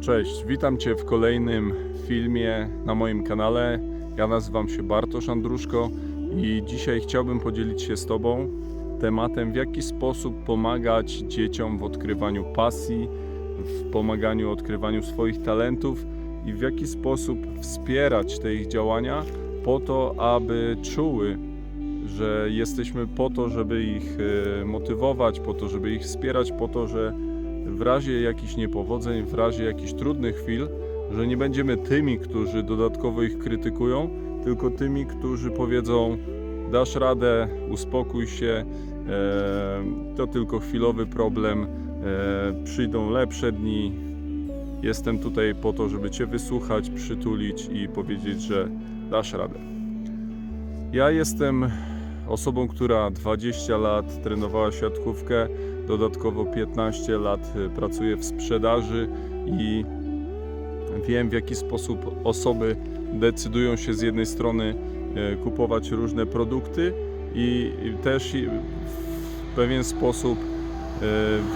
Cześć, witam Cię w kolejnym filmie na moim kanale. Ja nazywam się Bartosz Andruszko i dzisiaj chciałbym podzielić się z Tobą tematem, w jaki sposób pomagać dzieciom w odkrywaniu pasji, w pomaganiu odkrywaniu swoich talentów i w jaki sposób wspierać te ich działania po to, aby czuły, że jesteśmy po to, żeby ich e, motywować, po to, żeby ich wspierać, po to, że w razie jakichś niepowodzeń, w razie jakichś trudnych chwil, że nie będziemy tymi, którzy dodatkowo ich krytykują, tylko tymi, którzy powiedzą: dasz radę, uspokój się, e, to tylko chwilowy problem, e, przyjdą lepsze dni. Jestem tutaj po to, żeby Cię wysłuchać, przytulić i powiedzieć, że dasz radę. Ja jestem osobą, która 20 lat trenowała siatkówkę, dodatkowo 15 lat y, pracuję w sprzedaży i wiem w jaki sposób osoby decydują się z jednej strony e, kupować różne produkty i też w pewien sposób e,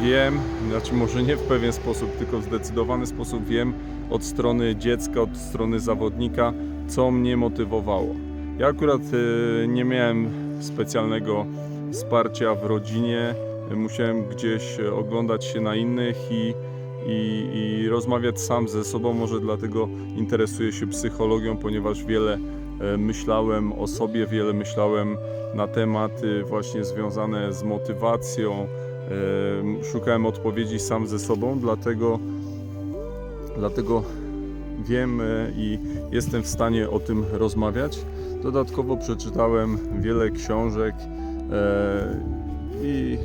wiem, znaczy może nie w pewien sposób, tylko w zdecydowany sposób wiem od strony dziecka, od strony zawodnika, co mnie motywowało. Ja akurat nie miałem specjalnego wsparcia w rodzinie, musiałem gdzieś e, oglądać się na innych i, i, i rozmawiać sam ze sobą. Może dlatego interesuję się psychologią, ponieważ wiele e, myślałem o sobie, wiele myślałem na tematy właśnie związane z motywacją. E, Szukałem odpowiedzi sam ze sobą, dlatego, dlatego wiem e, i jestem w stanie o tym rozmawiać. Dodatkowo przeczytałem wiele książek e, i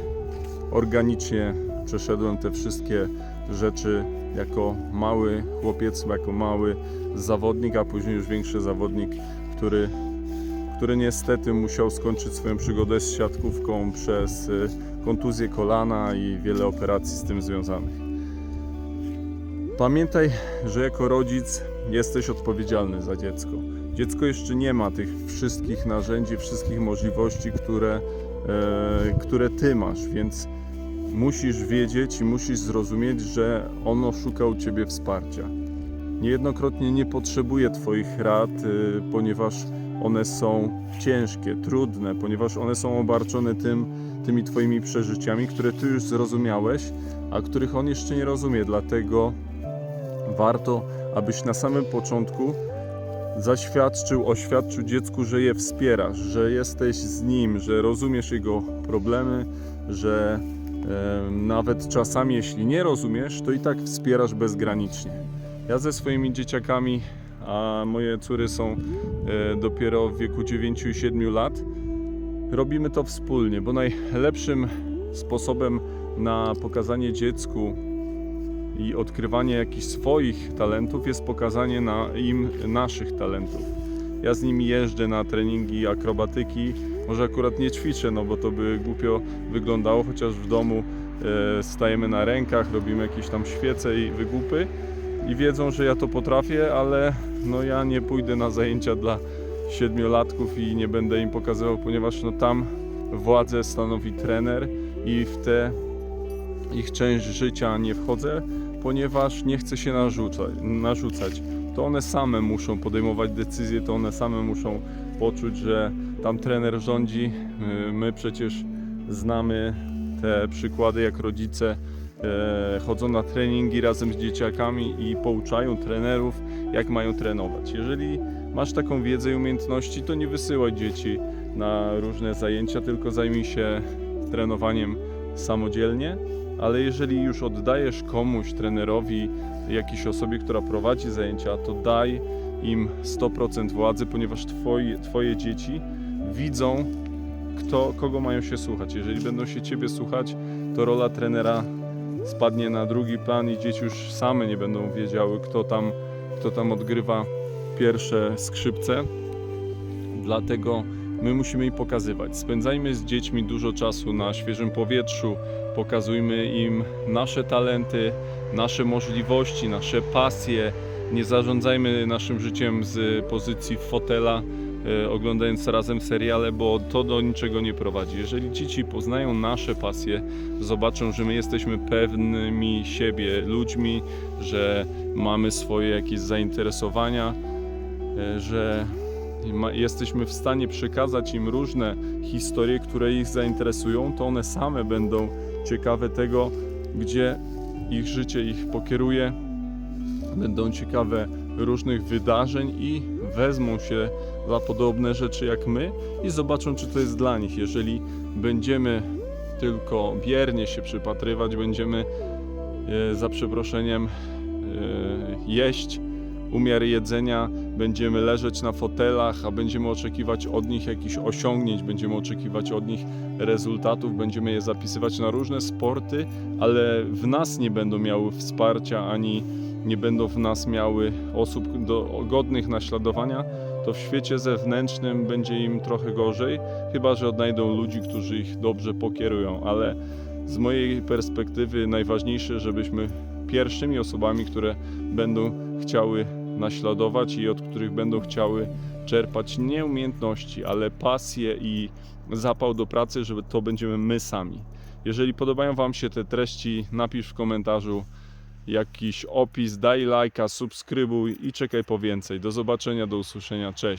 organicznie przeszedłem te wszystkie rzeczy jako mały chłopiec, jako mały zawodnik, a później już większy zawodnik, który, który niestety musiał skończyć swoją przygodę z siatkówką przez y, kontuzję kolana i wiele operacji z tym związanych. Pamiętaj, że jako rodzic jesteś odpowiedzialny za dziecko. Dziecko jeszcze nie ma tych wszystkich narzędzi, wszystkich możliwości, które, e, które ty masz, więc musisz wiedzieć i musisz zrozumieć, że ono szuka u ciebie wsparcia. Niejednokrotnie nie potrzebuje Twoich rad, y, ponieważ one są ciężkie, trudne, ponieważ one są obarczone tym, tymi Twoimi przeżyciami, które Ty już zrozumiałeś, a których on jeszcze nie rozumie. Dlatego warto, abyś na samym początku zaświadczył, oświadczył dziecku, że je wspierasz, że jesteś z nim, że rozumiesz jego problemy, że nawet czasami, jeśli nie rozumiesz, to i tak wspierasz bezgranicznie. Ja ze swoimi dzieciakami, a moje córy są e, dopiero w wieku 9 i 7 lat, robimy to wspólnie, bo najlepszym sposobem na pokazanie dziecku i odkrywanie jakichś swoich talentów jest pokazanie na im naszych talentów. Ja z nimi jeżdżę na treningi akrobatyki, może akurat nie ćwiczę, no bo to by głupio wyglądało, chociaż w domu e, stajemy na rękach, robimy jakieś tam świece i wygłupy i wiedzą, że ja to potrafię, ale no ja nie pójdę na zajęcia dla siedmiolatków i nie będę im pokazywał, ponieważ no tam władzę stanowi trener i w tę ich część życia nie wchodzę, ponieważ nie chcę się narzucać, narzucać. To one same muszą podejmować decyzje, to one same muszą poczuć, że tam trener rządzi. Yy, My przecież znamy te przykłady, jak rodzice e, chodzą na treningi razem z dzieciakami i pouczają trenerów, jak mają trenować. Jeżeli masz taką wiedzę i umiejętności, to nie wysyłaj dzieci na różne zajęcia, tylko zajmij się trenowaniem samodzielnie. Ale jeżeli już oddajesz komuś, trenerowi, jakiejś osobie, która prowadzi zajęcia, to daj im 100% władzy, ponieważ twoje, twoje dzieci widzą, kto, kogo mają się słuchać. Jeżeli będą się ciebie słuchać, to rola trenera spadnie na drugi plan i dzieci już same nie będą wiedziały, kto tam, kto tam odgrywa pierwsze skrzypce. Dlatego my musimy im pokazywać. Spędzajmy z dziećmi dużo czasu na świeżym powietrzu, pokazujmy im nasze talenty, nasze możliwości, nasze pasje. Nie zarządzajmy naszym życiem z pozycji fotela, e, oglądając razem seriale, bo to do niczego nie prowadzi. Jeżeli dzieci poznają nasze pasje, zobaczą, że my jesteśmy pewnymi siebie ludźmi, że mamy swoje jakieś zainteresowania, e, że jesteśmy w stanie przekazać im różne historie, które ich zainteresują, to one same będą ciekawe tego, gdzie ich życie ich pokieruje, będą ciekawe różnych wydarzeń i wezmą się za podobne rzeczy jak my i zobaczą, czy to jest dla nich. Jeżeli będziemy tylko biernie się przypatrywać, będziemy e, za przeproszeniem e, jeść umiar jedzenia, będziemy leżeć na fotelach, a będziemy oczekiwać od nich jakichś osiągnięć, będziemy oczekiwać od nich rezultatów, będziemy je zapisywać na różne sporty, ale w nas nie będą miały wsparcia ani nie będą w nas miały osób do, godnych naśladowania, to w świecie zewnętrznym będzie im trochę gorzej, chyba że odnajdą ludzi, którzy ich dobrze pokierują, ale z mojej perspektywy najważniejsze, żebyśmy pierwszymi osobami, które będą chciały naśladować i od których będą chciały czerpać nie umiejętności, ale pasję i zapał do pracy, żeby to będziemy my sami. Jeżeli podobają Wam się te treści, napisz w komentarzu jakiś opis, daj lajka, subskrybuj i czekaj po więcej. Do zobaczenia, do usłyszenia, cześć.